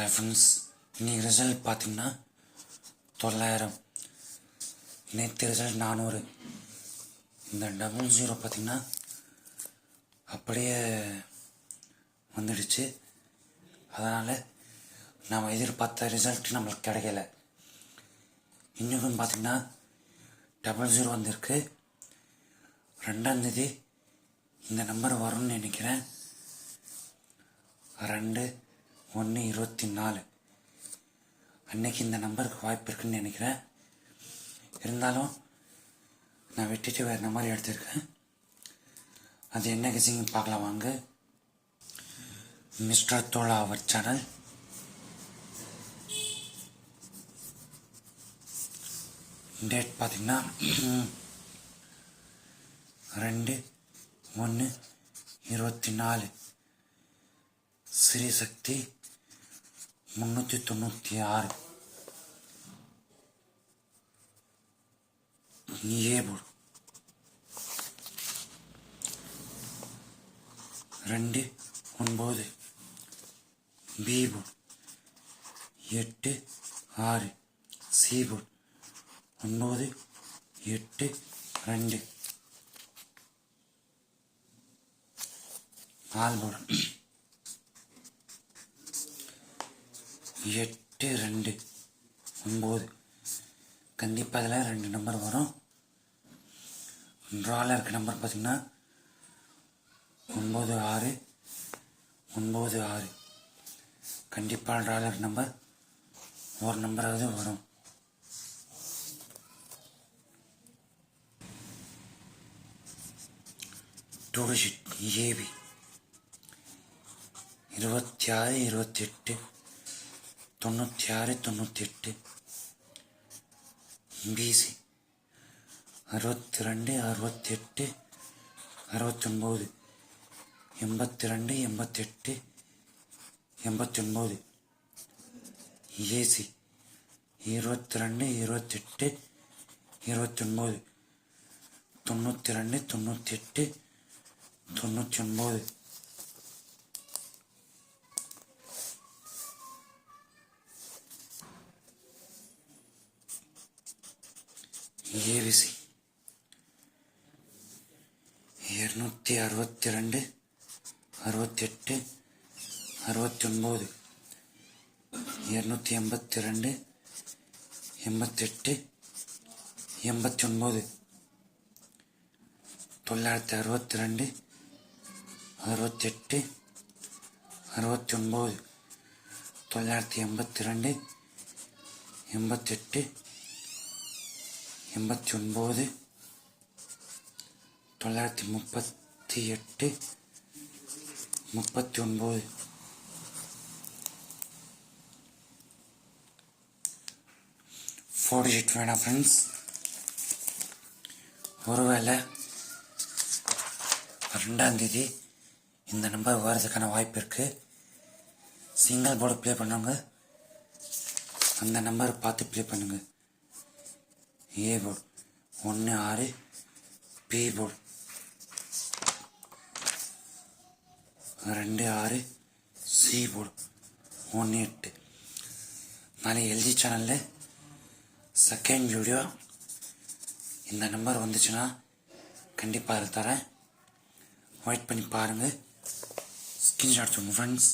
Hi friends இன்றைக்கி result பார்த்தீங்கன்னா தொள்ளாயிரம் நேற்று ரிசல்ட் நானூறு இந்த டபுள் ஜீரோ பார்த்திங்கன்னா அப்படியே வந்துடுச்சு அதனால் நாம் எதிர்பார்த்த ரிசல்ட் நம்மளுக்கு கிடைக்கல இன்னும் பார்த்தீங்கன்னா டபுள் ஜீரோ வந்திருக்கு ரெண்டாந்தேதி இந்த நம்பர் வரும்னு நினைக்கிறேன் ரெண்டு ஒன்று இருபத்தி நாலு. அன்னைக்கு இந்த நம்பருக்கு வாய்ப்பு இருக்குன்னு நினைக்கிறேன். இருந்தாலும் நான் விட்டுட்டு வேறு நம்பர் எடுத்திருக்கேன். அது என்ன கசிங்க பார்க்கலாம் வாங்க. மிஸ்டர் தோலா அவர் சேனல். டேட் பார்த்தீங்கன்னா ரெண்டு ஒன்று இருபத்தி நாலு. ஸ்ரீசக்தி முந்நூற்றி தொண்ணூற்றி ஆறு. ஏபுல் ரெண்டு ஒன்பது. பீபுல் எட்டு ஆறு. சீபுல் ஒன்பது எட்டு ரெண்டு. ஆல்போல் எட்டு ரெண்டு ஒம்பது கண்டிப்பாக அதில் ரெண்டு நம்பர் வரும். ட்ராவில் இருக்க நம்பர் பார்த்தீங்கன்னா ஒம்பது ஆறு ஒம்பது ஆறு. கண்டிப்பாக ட்ராலர் நம்பர் ஒரு நம்பராவது வரும். டூ டிஜிட் ஏபி இருபத்தி ஆறு இருபத்தெட்டு தொண்ணூற்றி ஆறு தொண்ணூற்றி எட்டு பிசி அறுபத்தி ரெண்டு அறுபத்தி எட்டு அறுபத்தொம்போது எண்பத்தி ரெண்டு எண்பத்தெட்டு எண்பத்தி ஏசி இருபத்தி ரெண்டு இருபத்தெட்டு இருபத்தி தொண்ணூற்றி ரெண்டு தொண்ணூற்றி எட்டு தொண்ணூற்றி ஒன்பது ஏவிசி. இரநூத்தி அறுபத்தி ரெண்டு அறுபத்தெட்டு அறுபத்தி ஒன்பது இரநூத்தி எண்பத்தி ரெண்டு எண்பத்தெட்டு எண்பத்தி ஒன்பது தொள்ளாயிரத்தி அறுபத்தி ரெண்டு அறுபத்தெட்டு அறுபத்தி ஒன்பது தொள்ளாயிரத்தி எண்பத்தி ரெண்டு எண்பத்தெட்டு எண்பத்தி ஒன்பது தொள்ளாயிரத்தி முப்பத்தி எட்டு முப்பத்தி ஒன்பது ஃபோர் டிஜிட் வேணாம் ஃப்ரெண்ட்ஸ் ஒருவேளை ரெண்டாந்தேதி இந்த நம்பர் வர்றதுக்கான வாய்ப்பு இருக்குது சிங்கிள் போர்டு ப்ளே பண்ணுங்க. அந்த நம்பர் பார்த்து ப்ளே பண்ணுங்கள் ஏ போர்டு ஒன்று ஆறு பி போர்டு ரெண்டு ஆறு சி போர்டு ஒன்று எட்டு. நாளை எல்ஜி சேனலில் செகண்ட் வீடியோ இந்த நம்பர் வந்துச்சுன்னா கண்டிப்பாக அதை தரேன். வெயிட் பண்ணி பாருங்கள் ஸ்கிரீன்ஷாட் சொல்லுங்கள் ஃப்ரெண்ட்ஸ்